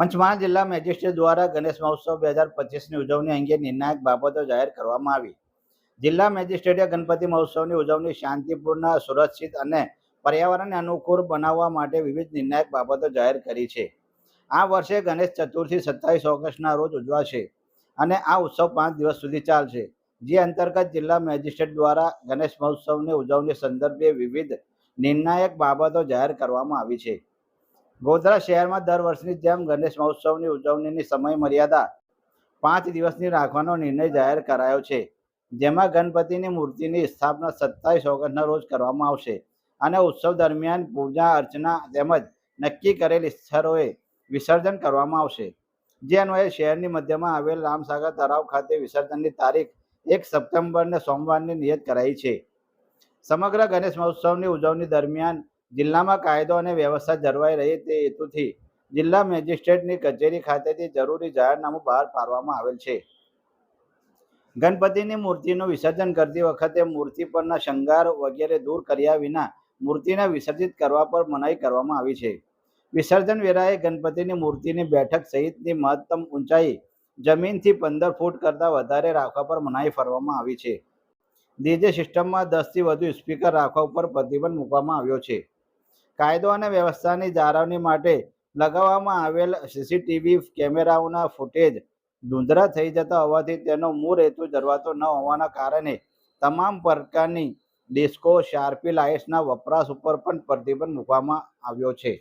પંચમહાલ જિલ્લા મેજિસ્ટ્રેટ દ્વારા ગણેશ મહોત્સવ બે હજાર પચીસની ઉજવણી અંગે નિર્ણાયક બાબતો જાહેર કરવામાં આવી. જિલ્લા મેજિસ્ટ્રેટે ગણપતિ મહોત્સવની ઉજવણી શાંતિપૂર્ણ, સુરક્ષિત અને પર્યાવરણને અનુકૂળ બનાવવા માટે વિવિધ નિર્ણાયક બાબતો જાહેર કરી છે. આ વર્ષે ગણેશ ચતુર્થી સત્તાવીસ ઓગસ્ટના રોજ ઉજવાશે અને આ ઉત્સવ પાંચ દિવસ સુધી ચાલશે. જે અંતર્ગત જિલ્લા મેજિસ્ટ્રેટ દ્વારા ગણેશ મહોત્સવની ઉજવણી સંદર્ભે વિવિધ નિર્ણાયક બાબતો જાહેર કરવામાં આવી છે. ગોધરા શહેરમાં દર વર્ષની જેમ ગણેશ મહોત્સવની ઉજવણીની સમય મર્યાદા પાંચ દિવસની રાખવાનો નિર્ણય જાહેર કરાયો છે, જેમાં ગણપતિની મૂર્તિની સ્થાપના સત્તાવીસ ઓગસ્ટના રોજ કરવામાં આવશે અને ઉત્સવ દરમિયાન પૂજા અર્ચના તેમજ નક્કી કરેલ સ્થળોએ વિસર્જન કરવામાં આવશે. જે અન્વયે શહેરની મધ્યમાં આવેલ રામસાગર તળાવ ખાતે વિસર્જનની તારીખ એક સપ્ટેમ્બરને સોમવારની નિયત કરાઈ છે. સમગ્ર ગણેશ મહોત્સવની ઉજવણી દરમિયાન જિલ્લામાં કાયદો અને વ્યવસ્થા જળવાઈ રહે તે હેતુથી જિલ્લા મેજિસ્ટ્રેટની કચેરી ખાતેથી જરૂરી જાહેરનામું બહાર પાડવામાં આવેલ છે. ગણપતિની મૂર્તિનું વિસર્જન કરતી વખતે મૂર્તિ પરના શંગાર વગેરે દૂર કર્યા વિના મૂર્તિને વિસર્જિત કરવા પર મનાઈ કરવામાં આવી છે. વિસર્જન વેળાએ ગણપતિની મૂર્તિની બેઠક સહિતની મહત્તમ ઊંચાઈ જમીનથી પંદર ફૂટ કરતાં વધારે રાખવા પર મનાઈ ફરવામાં આવી છે. ડીજે સિસ્ટમમાં દસથી વધુ સ્પીકર રાખવા ઉપર પ્રતિબંધ મૂકવામાં આવ્યો છે. કાયદો અને વ્યવસ્થાની જાળવણી માટે લગાવવામાં આવેલ સીસીટીવી કેમેરાઓના ફૂટેજ ધૂંધળા થઈ જતા હોવાથી તેનો મૂળ હેતુ જરવાતો ન હોવાના કારણે તમામ પ્રકારની ડિસ્કો, શાર્પી લાઇટ્સના વપરાશ ઉપર પણ પ્રતિબંધ મૂકવામાં આવ્યો છે.